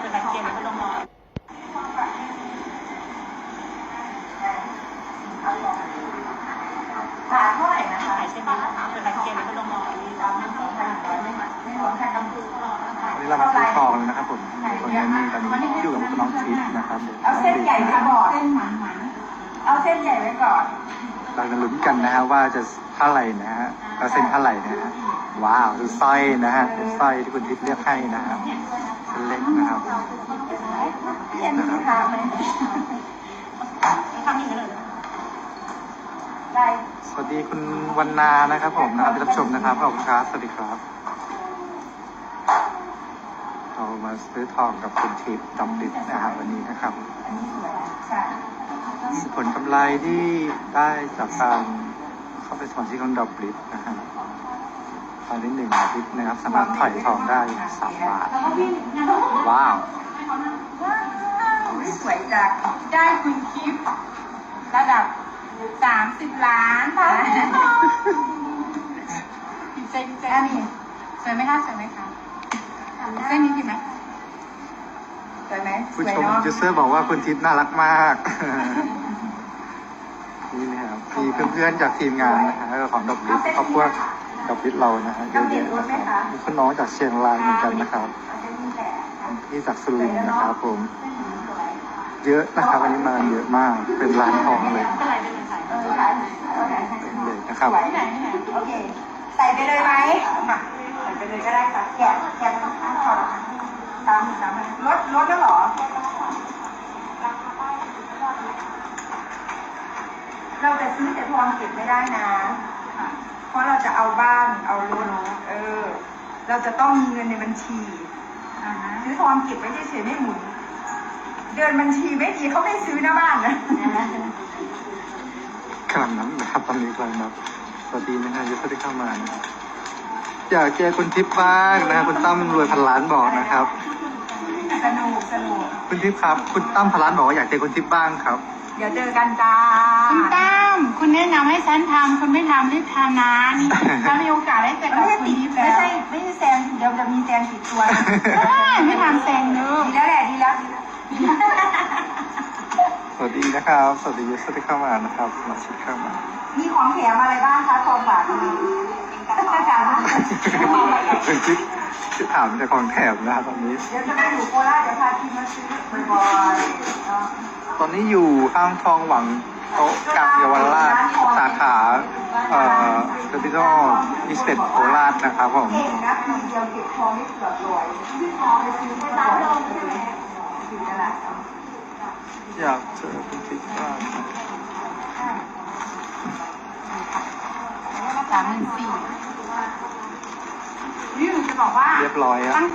เป็นนักเกมแล้วก็ลงมาขายเท่าไหร่นะคะ ขายเช่นนี้เป็นนักเกมแล้วก็ลงมาอันนี้ร้านหนึ่งสองพันหนึ่งร้อยไม่ไม่รวมค่าน้ำมันวันนี้เรามาซื้อทองนะครับผมคนนี้นี่ตอนนี้อยู่กับน้องทิพย์นะครับเอาเส้นใหญ่ไว้ก่อนเส้นหมันหมัน เอาเส้นใหญ่ไว้ก่อนเราจะลุ้นกันนะฮะว่าจะเท่าไหร่นะฮะเราเซ็นเท่าไหร่นะฮะว้าวดูสร้อยนะฮะเป็นสร้อยที่คุณทิพย์เลือกให้นะฮะเส้นเล็กนะครับพี่แอนมีทางไหมทำอย่างนี้เลยได้สวัสดีคุณวันนานะครับผมนะครับที่รับชมนะครับขอบคุณครับสวัสดีครับเรามาซื้อทองกับคุณทิพย์ดำดิบนะครับวันนี้นะครับอันนี้สวยใช่ ผลกำไรที่ได้จากการเข้าไปสอนที่ของดอกบลิฟนะฮะตอนนี้หนึ่งอาทิตย์นะครับสามารถถอยทองได้สามบาท ว้าว สวยจังได้คุณคิประดับสามสิบล้านค่ะดีใจดีใจอันนี้สวยไหมคะสวยไหมคะเส้นนี้ดีไหมสวยไหมสผู้วยชมเนาะยูเซอร์บอกว่าคุณทิพย์น่ารักมาก นี่นะครับมีเพื่อนๆจากทีมงานนะฮะของดอกบลิฟครอบครัวดอกบลิฟเรานะฮะเยอะแยะนะครับมีคุณน้องจากเชียงรายเหมือนกันนะครับเอาเส้นนี้แตะค่ะที่จากสุรินทร์นะครับผมเส้นนี้สวยเยอะนะครับวันนี้มาเยอะมากเป็นร้านทองเลยเออขายเอาขายให้เป็นเลยนะครับสวยที่ไหนที่ไหนโอเคใส่ไปเลยไหมมาใส่ไปเลยก็ได้ค่ะแกะแกะมันข้างคอละตามตามลดลดแล้วเหรอ เราจะซื้อแต่ทองเก็บไม่ได้นะ เพราะเราจะเอาบ้านเอารถเออ เราจะต้องมีเงินในบัญชีอ่าฮะซื้อทองเก็บไว้เฉยๆไม่หมุน เดินบัญชีไม่ดีเขาไม่ซื้อหน้าบ้านนะขนาดนั้นนะครับตอนนี้กำลังนับสวัสดีนะฮะยูเซอร์ที่เข้ามานะครับอยากเจอคุณทิพย์บ้างนะครับคุณตั้มรวยพันล้านบอกนะครับ สนุกสนุกคุณทิพย์ครับ คุณตั้มพันล้านบอกว่าอยากเจอคุณทิพย์บ้างครับ เดี๋ยวเจอกันจ้าคุณตั้มคุณแนะนำให้ฉันทำคุณไม่ทำรีบทำนะนี่ถ้ามีโอกาสได้เจอกับไม่ใช่คุณติดยิปไม่แล้วใช่ไม่ใช่แซงเดี๋ยวจะมีแซงติดตัวนะได้ไม่ทำแซงเนอะดีแล้วแหละดีแล้วดีแล้วสวัสดีนะครับ สวัสดียูเซอร์ที่เข้ามานะครับสมาชิกเข้ามา มีของแถมอะไรบ้างคะทองบา ทมีการคุณทิพย์จะถามแต่ของแถมนะครับตอนนี้ เดี๋ยวจะไปอยู่โคราชเดี๋ยวพาทีมมาซื้อบ่อยๆเนาะตอนนี้อยู่ห้างทองหวังโต๊ะกลางเยาวราชสาขาเอ่อเดอะพิโซมิสเตดโคราชนะครับผม เก่งนะปีเดียวเก็บทองได้เกือบร้อยทองไปซื้อไปตามโลกใช่ไหมอยู่ตลาดอยากเจอคุณทิพย์บ้าง สามหนึ่งสี่นี่หนูจะบอกว่า เรียบร้อยอะ ตั้ง